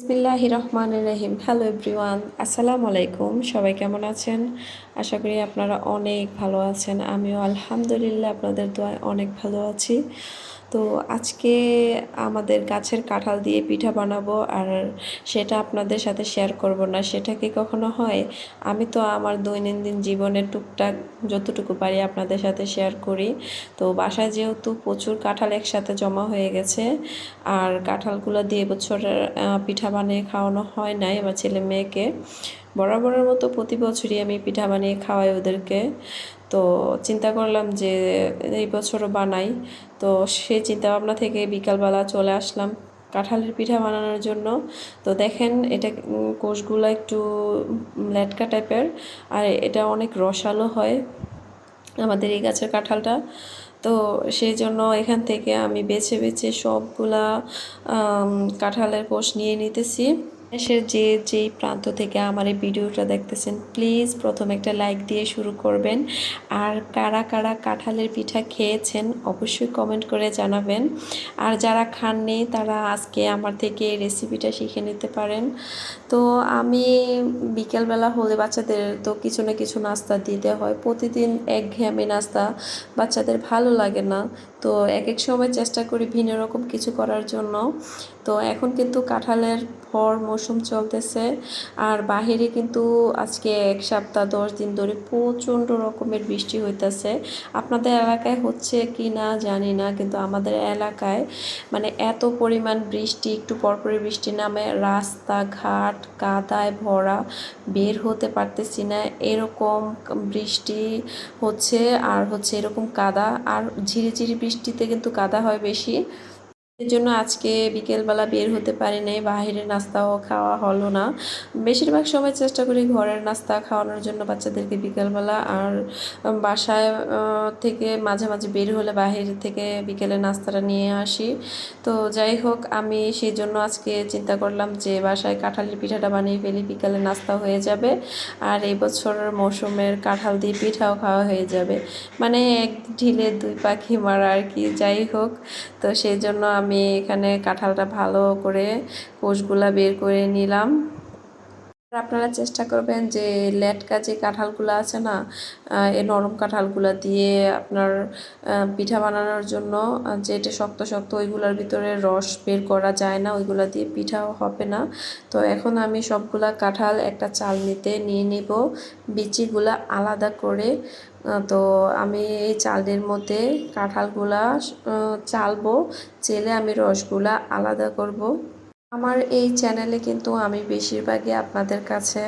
বিসমিল্লাহ রহমান রহিম। Hello everyone আসসালামু আলাইকুম। সবাই কেমন আছেন? আশা করি আপনারা অনেক ভালো আছেন। আমিও আলহামদুলিল্লাহ আপনাদের দোয়ায় অনেক ভালো আছি। তো আজকে আমাদের গাছের কাঁঠাল দিয়ে পিঠা বানাবো আর সেটা আপনাদের সাথে শেয়ার করব না। সেটা কি কখনো হয়? আমি তো আমার দৈনন্দিন জীবনের টুকটাক যতটুকু পারি আপনাদের সাথে শেয়ার করি। তো বাসায় যেহেতু প্রচুর কাঁঠাল একসাথে জমা হয়ে গেছে, আর কাঁঠালগুলো দিয়ে বছরের পিঠা বানিয়ে খাওয়ানো হয় নাই আমার ছেলে মেয়েকে। বরাবরের মতো প্রতি বছরই আমি পিঠা বানিয়ে খাওয়াই ওদেরকে। তো চিন্তা করলাম যে এই বছরও বানাই। তো সেই চিন্তাভাবনা থেকে বিকালবেলা চলে আসলাম কাঁঠালের পিঠা বানানোর জন্য। তো দেখেন এটা কোষগুলো একটু ল্যাটকা টাইপের আর এটা অনেক রসালো হয় আমাদের এই গাছের কাঁঠালটা। তো সেই জন্য এখান থেকে আমি বেছে বেছে সবগুলা কাঁঠালের কোষ নিয়ে নিতেছি। দেশের যে যেই প্রান্ত থেকে আমার এই ভিডিওটা দেখতেছেন প্লিজ প্রথম একটা লাইক দিয়ে শুরু করবেন। আর কারা কারা কাঁঠালের পিঠা খেয়েছেন, অবশ্যই কমেন্ট করে জানাবেন। আর যারা খাননি, তারা আজকে আমার থেকে এই রেসিপিটা শিখে নিতে পারেন। তো আমি বিকেলবেলা হলে বাচ্চাদের তো কিছু না কিছু নাস্তা দিতে হয়। প্রতিদিন একঘেয়েমি নাস্তা বাচ্চাদের ভালো লাগে না। তো এক এক সময় চেষ্টা করি ভিন্ন রকম কিছু করার জন্য। তো এখন কিন্তু কাঁঠালের ভর মৌসুম চলতেছে। আর বাহিরে কিন্তু আজকে এক সপ্তাহ, দশ দিন ধরে প্রচণ্ড রকমের বৃষ্টি হইতেছে। আপনাদের এলাকায় হচ্ছে কি না জানি না, কিন্তু আমাদের এলাকায় মানে এত পরিমাণ বৃষ্টি, একটু পরপরই বৃষ্টি নামে রাস্তাঘাট, কাদায় ভরা, বের হতে পারতেছি না। এরকম বৃষ্টি হচ্ছে আর হচ্ছে এরকম কাদা আর ঝিরিঝিরি বৃষ্টিতে কিন্তু কাদা হয় বেশি। এর জন্য আজকে বিকেলবেলা বের হতে পারি নাই বাহিরের নাস্তাও খাওয়া হলো না। বেশিরভাগ সময় চেষ্টা করি ঘরের নাস্তা খাওয়ানোর জন্য বাচ্চাদেরকে বিকেলবেলা। আর বাসায় থেকে মাঝে মাঝে বের হলে বাহির থেকে বিকেলে নাস্তাটা নিয়ে আসি। তো যাই হোক, আমি সেই জন্য আজকে চিন্তা করলাম যে বাসায় কাঁঠালের পিঠাটা বানিয়ে ফেলি, বিকালে নাস্তা হয়ে যাবে। আর এই বছরের মৌসুমের কাঁঠাল দিয়ে পিঠাও খাওয়া হয়ে যাবে। মানে এক ঢিলে দুই পাখি মারা আর কি, যাই হোক। তো সেই জন্য আমি আমি এখানে কাঁঠালটা ভালো করে কোষগুলা বের করে নিলাম। আপনারা চেষ্টা করবেন যে লেটকা যে কাঁঠালগুলো আছে না এই নরম কাঁঠালগুলো দিয়ে আপনার পিঠা বানানোর জন্য যে এটা শক্ত শক্ত ওইগুলোর ভিতরে রস বের করা যায় না, ওইগুলো দিয়ে পিঠাও হবে না। তো এখন আমি সবগুলা কাঁঠাল একটা চাল নিতে নিয়ে নিব। বিচিগুলা আলাদা করে তো আমি এই চালের মধ্যে কাঁঠালগুলা চালবো। চেলে আমি রসগুলা আলাদা করব। আমার এই চ্যানেলে কিন্তু আমি বেশিরভাগই আপনাদের কাছে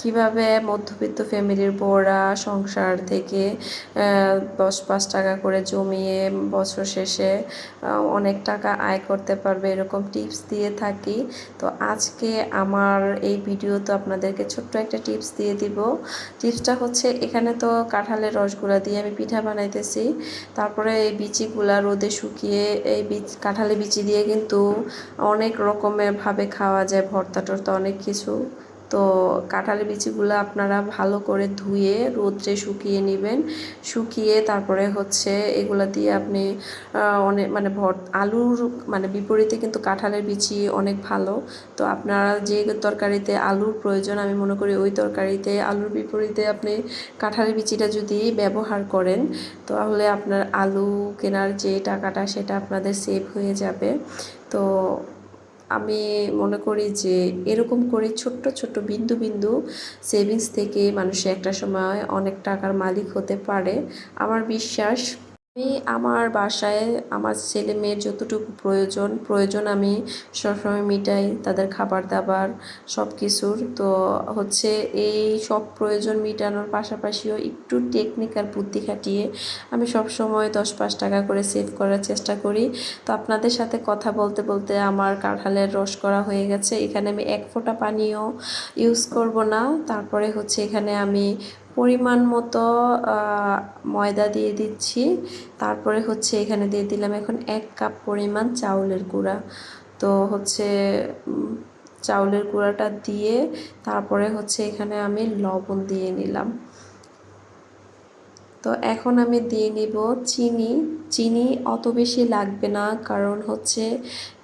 কীভাবে মধ্যবিত্ত ফ্যামিলির বউরা সংসার থেকে দশ পাঁচ টাকা করে জমিয়ে বছর শেষে অনেক টাকা আয় করতে পারবে এরকম টিপস দিয়ে থাকি। তো আজকে আমার এই ভিডিও তো আপনাদেরকে ছোট্ট একটা টিপস দিয়ে দিব। টিপসটা হচ্ছে এখানে তো কাঁঠালের রসগুলা দিয়ে আমি পিঠা বানাইতেছি। তারপরে এই বিচিগুলা রোদে শুকিয়ে এই বীজ কাঁঠালের বিচি দিয়ে কিন্তু অনেক রকমের ভাবে খাওয়া যায় ভর্তা টর্তা অনেক কিছু। তো কাঁঠালি বিচিগুলো আপনারা ভালো করে ধুয়ে রোদ্রে শুকিয়ে নেবেন। শুকিয়ে তারপরে হচ্ছে এগুলা দিয়ে আপনি অনেক মানে ভর, আলুর মানে বিপরীতে কিন্তু কাঁঠালের বিচি অনেক ভালো। তো আপনারা যে তরকারিতে আলুর প্রয়োজন, আমি মনে করি ওই তরকারিতে, আলুর বিপরীতে আপনি কাঁঠালের বিচিটা যদি ব্যবহার করেন, তাহলে আপনার আলু কেনার যে টাকাটা, সেটা আপনাদের সেভ হয়ে যাবে। তো আমি মনে করি যে এরকম করে ছোট্ট ছোট্ট বিন্দু বিন্দু সেভিংস থেকে মানুষে একটা সময় অনেক টাকার মালিক হতে পারে। আমার বিশ্বাস আমি আমার বাসায় আমার ছেলে মেয়ের যতটুকু প্রয়োজন প্রয়োজন আমি সবসময় মিটাই, তাদের খাবার দাবার সব কিছুর তো হচ্ছে এই সব প্রয়োজন মিটানোর পাশাপাশিও একটু টেকনিক্যাল বুদ্ধি খাটিয়ে আমি সব সময় দশ পাঁচ টাকা করে সেভ করার চেষ্টা করি। তো আপনাদের সাথে কথা বলতে বলতে আমার কাঁঠালের রস করা হয়ে গেছে। এখানে আমি এক ফোঁটা পানিও ইউজ করব না। তারপরে হচ্ছে এখানে আমি পরিমাণ মতো ময়দা দিয়ে দিচ্ছি। তারপরে হচ্ছে এখানে দিয়ে দিলাম এখন এক কাপ পরিমাণ চাউলের গুঁড়া। তো হচ্ছে চাউলের গুঁড়াটা দিয়ে তারপরে হচ্ছে এখানে আমি লবণ দিয়ে নিলাম। তো এখন আমি দিয়ে নিব চিনি। চিনি অত বেশি লাগবে না কারণ হচ্ছে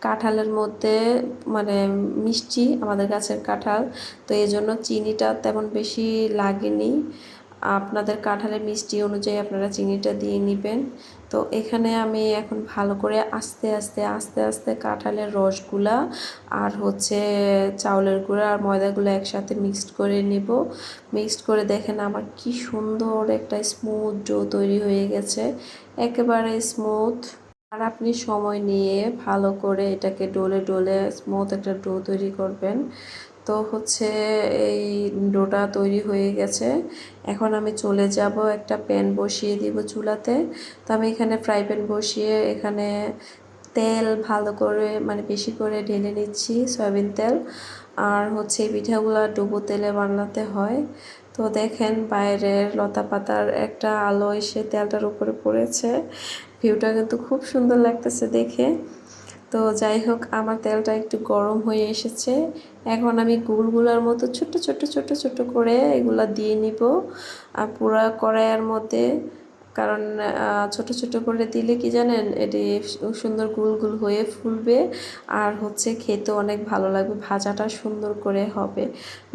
কাঁঠালের মধ্যে মানে মিষ্টি আমাদের গাছের কাঁঠাল। তো এই জন্য চিনিটা তেমন বেশি লাগেনি। আপনাদের কাঁঠালের মিষ্টি অনুযায়ী আপনারা চিনিটা দিয়ে নেবেন। তো এখানে আমি এখন ভালো করে আস্তে আস্তে আস্তে আস্তে কাঁঠালের রসগুলা আর হচ্ছে চাউলের গুঁড়া আর ময়দাগুলো একসাথে মিক্সড করে নিব। মিক্সড করে দেখেন আমার কি সুন্দর একটা স্মুথ ডো তৈরি হয়ে গেছে। একেবারে স্মুথ আর আপনি সময় নিয়ে ভালো করে এটাকে ডোলে ডোলে স্মুথ একটা ডো তৈরি করবেন। তো হচ্ছে এই ডোটা তৈরি হয়ে গেছে। এখন আমি চলে যাব একটা প্যান বসিয়ে দিব চুলাতে। তো আমি এখানে ফ্রাই প্যান বসিয়ে এখানে তেল ভালো করে মানে বেশি করে ঢেলে নিচ্ছি, সয়াবিন তেল। আর হচ্ছে পিঠাগুলো ডুবো তেলে বানাতে হয়। তো দেখেন বাইরের লতা পাতার একটা আলো এসে তেলটার উপরে পড়েছে। ভিউটা কিন্তু খুব সুন্দর লাগতেছে দেখে। তো যাই হোক, আমার তেলটা একটু গরম হয়ে এসেছে। এখন আমি গুলগুলার মতো ছোট ছোট ছোট ছোট করে এগুলা দিয়ে নিব। আর পুরা কড়াইয়ের মধ্যে, কারণ ছোট ছোট করে দিলে কি জানেন, এটি সুন্দর গুল গুল হয়ে ফুলবে। আর হচ্ছে খেতে অনেক ভালো লাগবে, ভাজাটা সুন্দর করে হবে।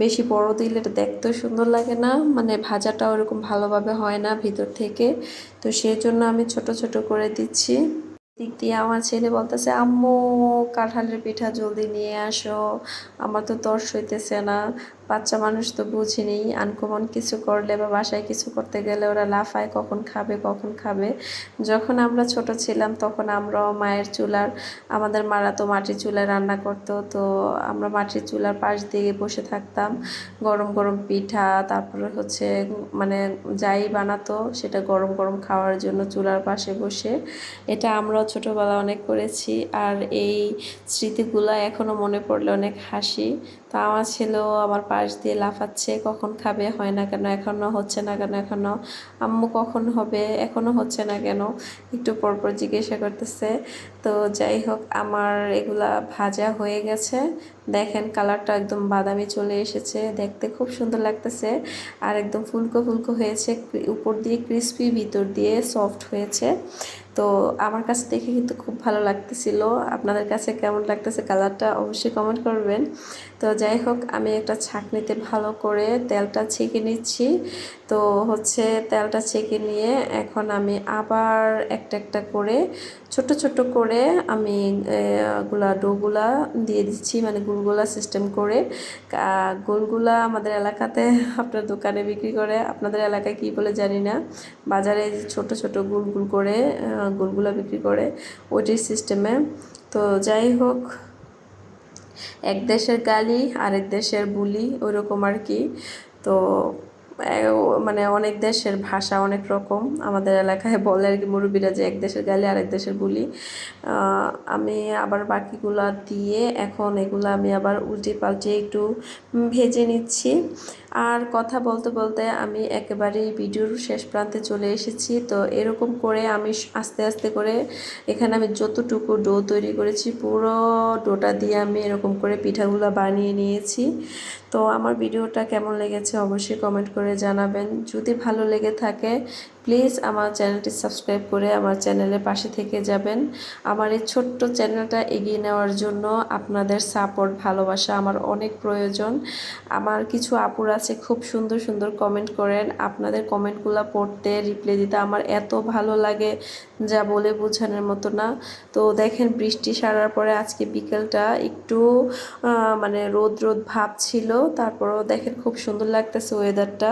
বেশি বড় দিলে এটা দেখতেও সুন্দর লাগে না মানে ভাজাটা ওরকম ভালোভাবে হয় না ভিতর থেকে। তো সেই জন্য আমি ছোট ছোট করে দিচ্ছি। দিক দিয়ে আমার ছেলে বলতেছে, আম্মু, কাঁঠালের পিঠা জলদি নিয়ে আসো। আমার তো তর সইতেছে না। বাচ্চা মানুষ তো বুঝিনি, আনকমন কিছু করলে বা বাসায় কিছু করতে গেলে ওরা লাফায় কখন খাবে কখন খাবে। যখন আমরা ছোট ছিলাম তখন আমরাও মায়ের চুলার, আমাদের মারা তো মাটির চুলায় রান্না করতো, তো আমরা মাটির চুলার পাশ দিয়ে বসে থাকতাম। গরম গরম পিঠা, তারপরে হচ্ছে মানে যাই বানাতো সেটা গরম গরম খাওয়ার জন্য চুলার পাশে বসে। এটা আমরাও ছোটোবেলা অনেক করেছি, আর এই স্মৃতিগুলো এখনও মনে পড়লে অনেক হাসি। তো আমার ছেলেও আমার পাশ দিয়ে লাফাচ্ছে, কখন খাবে, হয় না কেন এখনও হচ্ছে না কেন এখনও আম্মু কখন হবে এখনও হচ্ছে না কেন, একটু পরপর জিজ্ঞাসা করতেছে। তো যাই হোক, আমার এগুলা ভাজা হয়ে গেছে। দেখেন কালারটা একদম বাদামি চলে এসেছে, দেখতে খুব সুন্দর লাগতেছে। আর একদম ফুলকো ফুলকো হয়েছে, উপর দিয়ে ক্রিস্পি, ভিতর দিয়ে সফট হয়েছে। তো আমার কাছে দেখে কিন্তু খুব ভালো লাগতেছিল। আপনাদের কাছে কেমন লাগতেছে কালারটা অবশ্যই কমেন্ট করবেন। তো যাই হোক, আমি একটা ছাঁকনিতে ভালো করে তেলটা ছেঁকে নিচ্ছি। তো হচ্ছে তেলটা ছেঁকে নিয়ে এখন আমি আবার একটা একটা করে, ছোট ছোট করে আমি গুলা ডোগুলা দিয়ে দিচ্ছি মানে গুলগুলা সিস্টেম করে। গোলগুলা আমাদের এলাকাতে আপনার দোকানে বিক্রি করে। আপনাদের এলাকায় কি বলে জানি না। বাজারে ছোট ছোট গুল গুল করে গুলগুলা বিক্রি করে ওইটির সিস্টেমে তো যাই হোক, এক দেশের গালি, আরেক দেশের বুলি, ওইরকম আর কি। তো মানে অনেক দেশের ভাষা অনেক রকম। আমাদের এলাকায় বলে আর কি মুরব্বীরা যে এক দেশের গালি, আরেক দেশের বুলি। আমি আবার বাকিগুলা দিয়ে এখন এগুলো আমি আবার উল্টে পাল্টে একটু ভেজে নিচ্ছি। আর কথা বলতে বলতে আমি একেবারেই ভিডিওর শেষ প্রান্তে চলে এসেছি। তো এরকম করে আমি আস্তে আস্তে করে এখানে আমি যতটুকু ডো তৈরি করেছি, পুরো ডোটা দিয়ে আমি এরকম করে পিঠাগুলো বানিয়ে নিয়েছি। তো আমার ভিডিওটা কেমন লেগেছে অবশ্যই কমেন্ট করে জানাবেন। যদি ভালো লেগে থাকে প্লিজ আমার চ্যানেলটি সাবস্ক্রাইব করে আমার চ্যানেলের পাশে থেকে যাবেন। আমার এই ছোট্ট চ্যানেলটা এগিয়ে নেওয়ার জন্য আপনাদের সাপোর্ট ভালোবাসা আমার অনেক প্রয়োজন। আমার কিছু আপুর আছে খুব সুন্দর সুন্দর কমেন্ট করেন। আপনাদের কমেন্টগুলো পড়তে রিপ্লাই দিতে আমার এত ভালো লাগে, যা বলে বোঝানোর মতো না। তো দেখেন বৃষ্টি সারার পরে আজকে বিকেলটা একটু মানে রোদ রোদ ভাব ছিল। তারপরেও দেখেন খুব সুন্দর লাগতেছে ওয়েদারটা